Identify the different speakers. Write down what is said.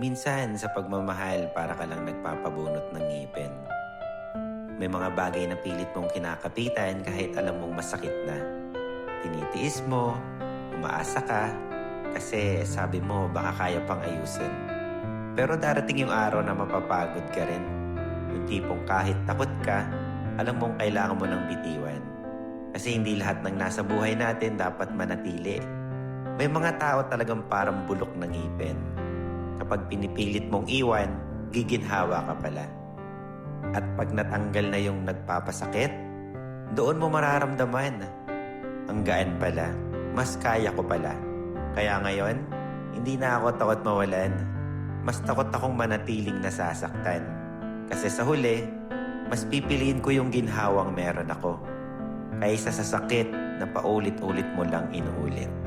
Speaker 1: Minsan sa pagmamahal para ka lang nagpapabunot ng ngipin. May mga bagay na pilit mong kinakapitan kahit alam mong masakit na. Tinitiis mo, umaasa ka, kasi sabi mo baka kaya pang ayusin. Pero darating yung araw na mapapagod ka rin. Yung tipong kahit takot ka, alam mong kailangan mo ng bitiwan. Kasi hindi lahat ng nasa buhay natin dapat manatili. May mga tao talagang parang bulok ng ngipin. Kapag pinipilit mong iwan, giginhawa ka pala. At pag natanggal na yung nagpapasakit, doon mo mararamdaman. Ang gaan pala, mas kaya ko pala. Kaya ngayon, hindi na ako takot mawalan. Mas takot akong manatiling nasasaktan. Kasi sa huli, mas pipiliin ko yung ginhawang meron ako. Kaysa sa sakit na paulit-ulit mo lang inuulit.